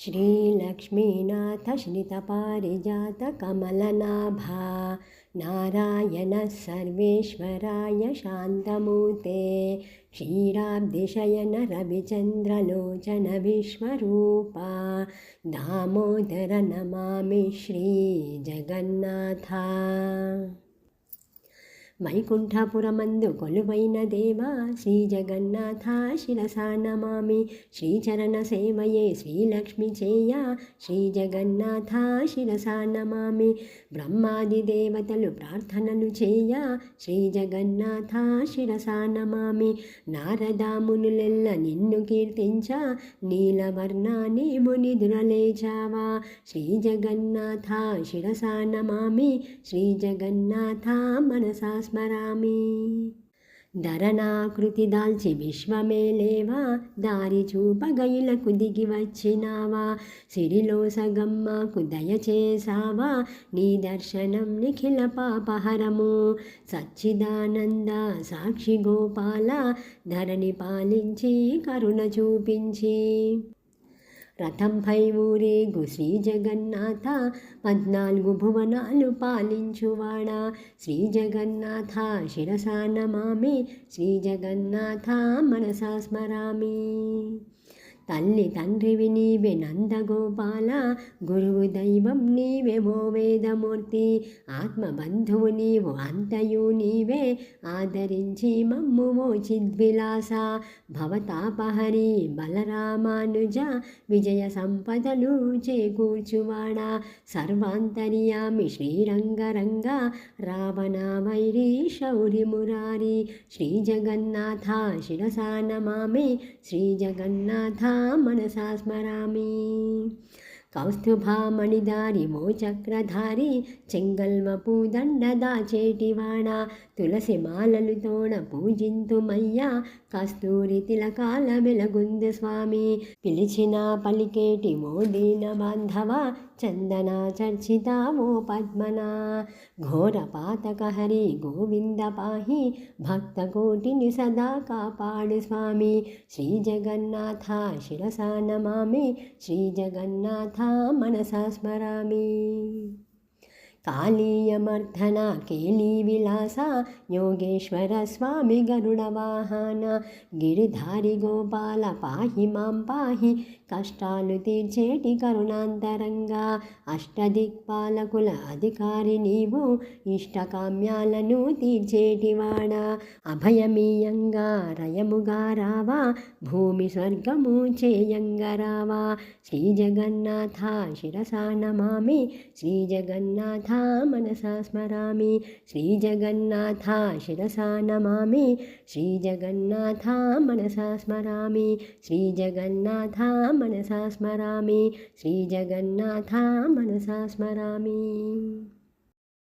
श्रीलक्ष्मीनाथश्रितपारिजातकमलनाभा नारायणसर्वेश्वराय शान्तमूर्ते क्षीराब्धिशयन रविचन्द्रलोचनविश्वरूपा दामोदर नमामि श्रीजगन्नाथा వైకుంఠపురమందు కొలువైన దేవా శ్రీ జగన్నాథ శిరసా నమామి. శ్రీచరణ సేవయే శ్రీలక్ష్మి చేయ శ్రీ జగన్నాథ శిరసా నమామి. బ్రహ్మాది దేవతలు ప్రార్థనలు చేయ శ్రీ జగన్నాథ శిరసా నమామి. నారదామునులెల్ల నిన్ను కీర్తించ నీలవర్ణాన్ని మునిదురలేచావా. శ్రీ జగన్నాథ శిరసా నమామి శ్రీ జగన్నాథ మనసా స్మరామి। ధరణాకృతి దాల్చి విశ్వమేలేవా దారి చూపగయులకు దిగి వచ్చినావా? సిరిలో సగమ్మకు దయచేసావా నీ దర్శనం నిఖిల పాపహరము. సచ్చిదానంద సాక్షి గోపాల ధరణి పాలించి కరుణ చూపించి రథంపై ఊరేగు శ్రీ జగన్నాథ పద్నాలుగు భువనాలు పాలించువాడా. శ్రీ జగన్నాథ శిరసానమామి శ్రీ జగన్నాథ మనసా స్మరామి. తల్లి తండ్రివి నీవే నందగోపాల గురువు దైవం నీవే ఓ వేదమూర్తి. ఆత్మబంధువు నీవు అంతయు నీవే. ఆదరించి మమ్ము ఓ చిద్విలాస. భవతాపహరి బలరామానుజ విజయ సంపదలు చేకూర్చువాడా. సర్వాంతర్యామి శ్రీరంగరంగ రావణ వైరి శౌరి మురారి. శ్రీ జగన్నాథ శిరసా నమామి శ్రీ జగన్నాథ మనసా స్మరామి కౌస్తుభామణిదారి మోచక్రధారి చెంగల్వపు దండ తులసి మాలలు తోణ పూజింతుమయ్యా కస్తూరి తిలకాల వెలగుంద స్వామి పిలిచిన పలికేటి మోదీన బాంధవ చందన చర్చిత ఓ పద్మన ఘోర పాతక హరి గోవింద పాహి భక్త కోటిని సదా కాపాడు స్వామి శ్రీ జగన్నాథ శిరసా నమామి శ్రీ జగన్నాథ మనసా స్మరామి. కాళీయమర్ధన కేళీ విలాస యోగేశ్వర స్వామి గరుడవాహన గిరిధారి గోపాల పాహి మాం పాహి కష్టాలు తీర్చేటి కరుణాంతరంగా అష్టదిక్పాలకుల అధికారి నీవు ఇష్టకామ్యాలను తీర్చేటివాడా అభయమీయంగా రయముగా రావా భూమి స్వర్గము చేయంగా రావా శ్రీ జగన్నాథ శిరసా నమామి శ్రీ జగన్నాథ మనసా స్మరామి శ్రీ జగన్నాథ శిరసా నమామి శ్రీ జగన్నాథ మనసా స్మరామి శ్రీ జగన్నాథ మనసా స్మరామి శ్రీజగన్నాథ మనసా స్మరామి